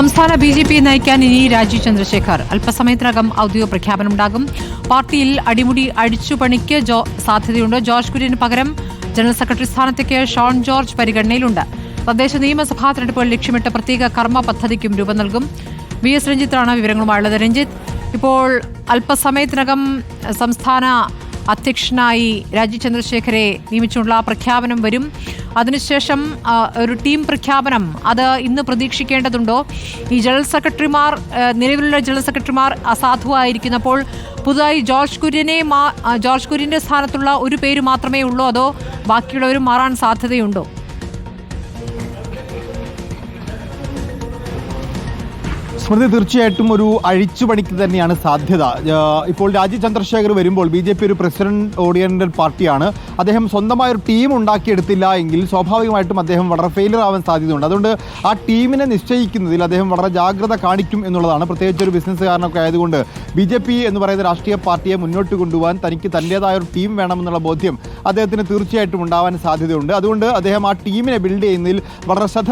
സംസ്ഥാന B J P നയിക്കാൻ ഇനി രാജീവ് ചന്ദ്രശേഖർ. അല്പസമയത്തിനകം ഔദ്യോഗിക പ്രഖ്യാപനമുണ്ടാകും. പാർട്ടിയിൽ അടിമുടി അടിച്ചുപണിക്ക് സാധ്യതയുണ്ട്. ജോർജ് കുര്യന് പകരം ജനറൽ സെക്രട്ടറി സ്ഥാനത്തേക്ക് ഷോൺ ജോർജ് പരിഗണനയിലുണ്ട്. തദ്ദേശ നിയമസഭാ തെരഞ്ഞെടുപ്പുകൾ ലക്ഷ്യമിട്ട് പ്രത്യേക കർമ്മ പദ്ധതിക്കും രൂപം നൽകും. വി എസ് രഞ്ജിത്താണ് വിവരങ്ങളുമായുള്ളത്. രഞ്ജിത്ത് ഇപ്പോൾ അല്പസമയത്തിനകം സംസ്ഥാന അധ്യക്ഷനായി രാജീവ് ചന്ദ്രശേഖരെ നിയമിച്ചുള്ള പ്രഖ്യാപനം വരും. അതിനുശേഷം ഒരു ടീം പ്രഖ്യാപനം അത് ഇന്ന് പ്രതീക്ഷിക്കേണ്ടതുണ്ടോ? ഈ ജനറൽ സെക്രട്ടറിമാർ നിലവിലുള്ള ജനറൽ സെക്രട്ടറിമാർ അസാധുവായിരിക്കുന്നപ്പോൾ പുതുതായി ജോർജ് കുര്യനെ ജോർജ് കുര്യന്റെ സ്ഥാനത്തുള്ള ഒരു പേര് മാത്രമേ ഉള്ളൂ അതോ ബാക്കിയുള്ളവരും മാറാൻ സാധ്യതയുണ്ടോ? സ്മൃതി തീർച്ചയായിട്ടും ഒരു അഴിച്ചുപണിക്ക് തന്നെയാണ് സാധ്യത. ഇപ്പോൾ രാജീവ് ചന്ദ്രശേഖർ വരുമ്പോൾ ബി ജെ പി ഒരു പ്രസിഡന്റ് ഓറിയന്റഡ് പാർട്ടിയാണ്. അദ്ദേഹം സ്വന്തമായ ഒരു ടീം ഉണ്ടാക്കിയെടുത്തില്ല എങ്കിൽ സ്വാഭാവികമായിട്ടും അദ്ദേഹം വളരെ ഫെയിലർ ആവാൻ സാധ്യതയുണ്ട്. അതുകൊണ്ട് ആ ടീമിനെ നിശ്ചയിക്കുന്നതിൽ അദ്ദേഹം വളരെ ജാഗ്രത കാണിക്കും എന്നുള്ളതാണ്. പ്രത്യേകിച്ച് ഒരു ബിസിനസ്സുകാരനൊക്കെ ആയതുകൊണ്ട് ബി ജെ പി എന്ന് പറയുന്ന രാഷ്ട്രീയ പാർട്ടിയെ മുന്നോട്ട് കൊണ്ടുപോകാൻ തനിക്ക് തന്റേതായ ഒരു ടീം വേണമെന്നുള്ള ബോധ്യം അദ്ദേഹത്തിന് തീർച്ചയായിട്ടും ഉണ്ടാവാൻ സാധ്യതയുണ്ട്. അതുകൊണ്ട് അദ്ദേഹം ആ ടീമിനെ ബിൽഡ് ചെയ്യുന്നതിൽ വളരെ ശ്രദ്ധ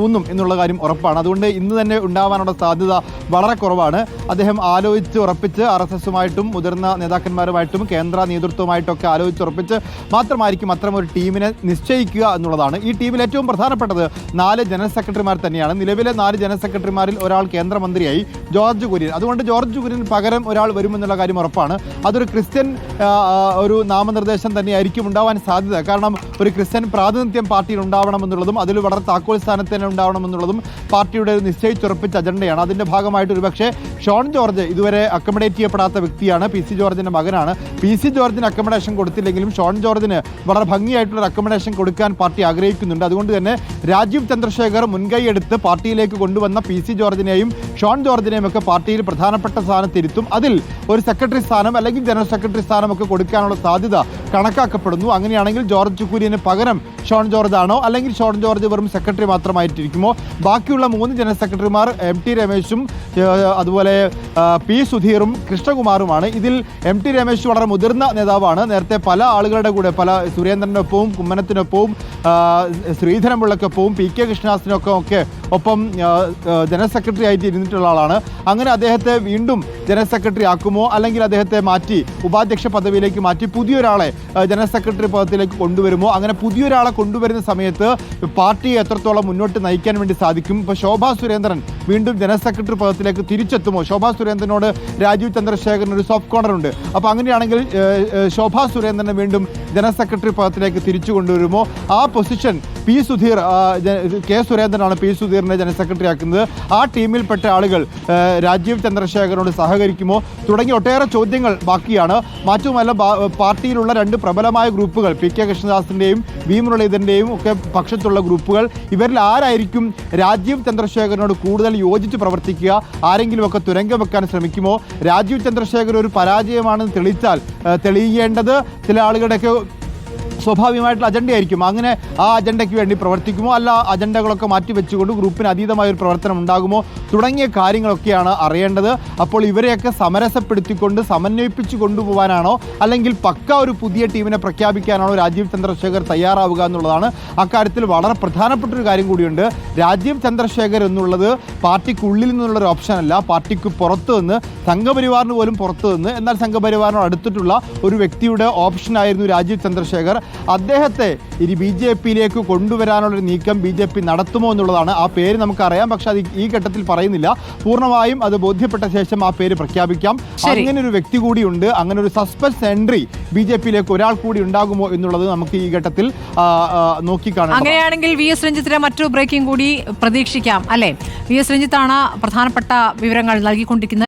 ഊന്നും എന്നുള്ള കാര്യം ഉറപ്പാണ്. അതുകൊണ്ട് ഇന്ന് തന്നെ ഉണ്ടാവാനുള്ള സാധ്യത വളരെ കുറവാണ്. അദ്ദേഹം ആലോചിച്ച് ഉറപ്പിച്ച് ആർ എസ് എസുമായിട്ടും മുതിർന്ന നേതാക്കന്മാരുമായിട്ടും കേന്ദ്ര നേതൃത്വമായിട്ടൊക്കെ ആലോചിച്ച് ഉറപ്പിച്ച് മാത്രമായിരിക്കും അത്തരം ഒരു ടീമിനെ നിശ്ചയിക്കുക എന്നുള്ളതാണ്. ഈ ടീമിൽ ഏറ്റവും പ്രധാനപ്പെട്ടത് നാല് ജനറൽ സെക്രട്ടറിമാർ തന്നെയാണ്. നിലവിലെ നാല് ജനറൽ സെക്രട്ടറിമാരിൽ ഒരാൾ കേന്ദ്രമന്ത്രിയായി ജോർജ് കുര്യൻ. അതുകൊണ്ട് ജോർജ് കുര്യൻ പകരം ഒരാൾ വരുമെന്നുള്ള കാര്യം ഉറപ്പാണ്. അതൊരു ക്രിസ്ത്യൻ ഒരു നാമനിർദ്ദേശം തന്നെയായിരിക്കും ഉണ്ടാവാൻ സാധ്യത. കാരണം ഒരു ക്രിസ്ത്യൻ പ്രാതിനിധ്യം പാർട്ടിയിൽ ഉണ്ടാവണമെന്നുള്ളതും അതിൽ വളരെ താക്കോൽ സ്ഥാനത്ത് തന്നെ ഉണ്ടാവണമെന്നുള്ളതും പാർട്ടിയുടെ ഒരു നിശ്ചയിച്ചുറപ്പിച്ച അജണ്ടയാണ്. അതിന്റെ ഭാഗമായിട്ട് ഒരുപക്ഷെ ഷോൺ ജോർജ് ഇതുവരെ അക്കമഡേറ്റ് ചെയ്യപ്പെടാത്ത വ്യക്തിയാണ്. പി സി ജോർജിന്റെ മകനാണ്. പി സി ജോർജിന് അക്കമഡേഷൻ കൊടുത്തില്ലെങ്കിലും ഷോൺ ജോർജിന് വളരെ ഭംഗിയായിട്ടുള്ള അക്കമഡേഷൻ കൊടുക്കാൻ പാർട്ടി ആഗ്രഹിക്കുന്നുണ്ട്. അതുകൊണ്ട് തന്നെ രാജീവ് ചന്ദ്രശേഖർ മുൻകൈയെടുത്ത് പാർട്ടിയിലേക്ക് കൊണ്ടുവന്ന പി സി ജോർജിനെയും ഷോൺ ജോർജിനെയും ഒക്കെ പാർട്ടിയിൽ പ്രധാനപ്പെട്ട സ്ഥാനത്തിരുത്തും അതിൽ ഒരു സെക്രട്ടറി സ്ഥാനം അല്ലെങ്കിൽ ജനറൽ സെക്രട്ടറി സ്ഥാനമൊക്കെ കൊടുക്കാനുള്ള സാധ്യത കണക്കാക്കപ്പെടുന്നു. അങ്ങനെയാണെങ്കിൽ ജോർജ് കുര്യന് പകരം ഷോൺ ജോർജ് ആണോ? അല്ലെങ്കിൽ ഷോൺ ജോർജ് വെറും സെക്രട്ടറി മാത്രമായിട്ടിരിക്കുമോ? ബാക്കിയുള്ള മൂന്ന് ജനറൽ സെക്രട്ടറിമാർ എം ടി രമേശും അതുപോലെ പി സുധീറും കൃഷ്ണകുമാറുമാണ്. ഇതിൽ എം ടി രമേശ് വളരെ മുതിർന്ന നേതാവാണ്. നേരത്തെ പല ആളുകളുടെ കൂടെ പല സുരേന്ദ്രനൊപ്പവും കുമ്മനത്തിനൊപ്പവും ശ്രീധരൻപിള്ളക്കൊപ്പവും പി കെ കൃഷ്ണദാസിനൊക്കെ ഒക്കെ ഒപ്പം ജനറൽ സെക്രട്ടറി ആയിട്ട് ഇരുന്നിട്ടുള്ള ആളാണ്. അങ്ങനെ അദ്ദേഹത്തെ വീണ്ടും ജനറൽ സെക്രട്ടറി ആക്കുമോ? അല്ലെങ്കിൽ അദ്ദേഹത്തെ മാറ്റി ഉപാധ്യക്ഷ പദവിയിലേക്ക് മാറ്റി പുതിയൊരാളെ ജനറൽ സെക്രട്ടറി പദത്തിലേക്ക് കൊണ്ടുവരുമോ? അങ്ങനെ പുതിയൊരാളെ കൊണ്ടുവരുന്ന സമയത്ത് പാർട്ടിയെ എത്രത്തോളം മുന്നോട്ട് നയിക്കാൻ വേണ്ടി സാധിക്കും? ഇപ്പോൾ ശോഭാ സുരേന്ദ്രൻ വീണ്ടും ജനറൽ സെക്രട്ടറി പദത്തിലേക്ക് തിരിച്ചെത്തുമോ? ശോഭാ സുരേന്ദ്രനോട് രാജീവ് ചന്ദ്രശേഖരൻ ഒരു സോഫ്റ്റ് കോർണർ ഉണ്ട്. അപ്പോൾ അങ്ങനെയാണെങ്കിൽ ശോഭാ സുരേന്ദ്രനെ വീണ്ടും ജനറൽ സെക്രട്ടറി പദത്തിലേക്ക് തിരിച്ചു കൊണ്ടുവരുമോ? ആ പൊസിഷൻ പി സുധീർ കെ സുരേന്ദ്രനാണ് പി സുധീറിനെ ജനറൽ സെക്രട്ടറി ആക്കുന്നത്. ആ ടീമിൽപ്പെട്ട ആളുകൾ രാജീവ് ചന്ദ്രശേഖരനോട് സഹകരിക്കുമോ? തുടങ്ങി ഒട്ടേറെ ചോദ്യങ്ങൾ ബാക്കിയാണ്. മാറ്റവുമല്ല പാർട്ടിയിലുള്ള രണ്ട് പ്രബലമായ ഗ്രൂപ്പുകൾ പി കെ കൃഷ്ണദാസിന്റെയും വി മുരളീധരന്റെയും ഒക്കെ പക്ഷത്തുള്ള ഗ്രൂപ്പുകൾ. ഇവരിൽ ആരായിരിക്കും രാജീവ് ചന്ദ്രശേഖരനോട് കൂടുതൽ യോജിച്ച് പ്രവർത്തിക്കുക. ആരെങ്കിലുമൊക്കെ തുരങ്കം വെക്കാൻ ശ്രമിക്കുമോ? രാജീവ് ചന്ദ്രശേഖർ ഒരു പരാജയമാണെന്ന് തെളിയിച്ചാൽ തെളിയിക്കേണ്ടത് ചില ആളുകളുടെയൊക്കെ സ്വാഭാവികമായിട്ടുള്ള അജണ്ടയായിരിക്കും അങ്ങനെ ആ അജണ്ടയ്ക്ക് വേണ്ടി പ്രവർത്തിക്കുമോ? അല്ല അജണ്ടകളൊക്കെ മാറ്റി വെച്ചുകൊണ്ട് ഗ്രൂപ്പിന് അതീതമായ ഒരു പ്രവർത്തനം ഉണ്ടാകുമോ? തുടങ്ങിയ കാര്യങ്ങളൊക്കെയാണ് അറിയേണ്ടത്. അപ്പോൾ ഇവരെയൊക്കെ സമരസപ്പെടുത്തിക്കൊണ്ട് സമന്വയിപ്പിച്ച് കൊണ്ടുപോകാനാണോ അല്ലെങ്കിൽ പക്ക ഒരു പുതിയ ടീമിനെ പ്രഖ്യാപിക്കാനാണോ രാജീവ് ചന്ദ്രശേഖർ തയ്യാറാവുക എന്നുള്ളതാണ് അക്കാര്യത്തിൽ വളരെ പ്രധാനപ്പെട്ട ഒരു കാര്യം കൂടിയുണ്ട്. രാജീവ് ചന്ദ്രശേഖർ എന്നുള്ളത് പാർട്ടിക്കുള്ളിൽ നിന്നുള്ള ഒരു ഓപ്ഷൻ അല്ല പാർട്ടിക്ക് പുറത്ത് നിന്ന് സംഘപരിവാറിന് പോലും പുറത്തു നിന്ന് എന്നാൽ സംഘപരിവാറിനോട് അടുത്തിട്ടുള്ള ഒരു വ്യക്തിയുടെ ഓപ്ഷനായിരുന്നു രാജീവ് ചന്ദ്രശേഖർ. അദ്ദേഹത്തെ ഇനി ബി ജെ പിയിലേക്ക് കൊണ്ടുവരാനുള്ളൊരു നീക്കം ബി ജെ പി നടത്തുമോ എന്നുള്ളതാണ് ആ പേര് നമുക്കറിയാം. പക്ഷെ അത് ഈ ഘട്ടത്തിൽ പറയുന്നില്ല. പൂർണമായും അത് ബോധ്യപ്പെട്ട ശേഷം ആ പേര് പ്രഖ്യാപിക്കാം. അങ്ങനെ ഒരു വ്യക്തി കൂടിയുണ്ട്. അങ്ങനെ ഒരു സസ്പെൻസ് എൻട്രി ബി ജെ പിയിലേക്ക് ഒരാൾ കൂടി ഉണ്ടാകുമോ എന്നുള്ളത് നമുക്ക് ഈ ഘട്ടത്തിൽ നോക്കിക്കാണാം അങ്ങനെയാണെങ്കിൽ വി എസ് രഞ്ജിത്തിന്റെ മറ്റൊരു ബ്രേക്കിംഗ് കൂടി പ്രതീക്ഷിക്കാം അല്ലെ? വി എസ് രഞ്ജിത്താണ് പ്രധാനപ്പെട്ട വിവരങ്ങൾ നൽകിക്കൊണ്ടിരിക്കുന്നത്.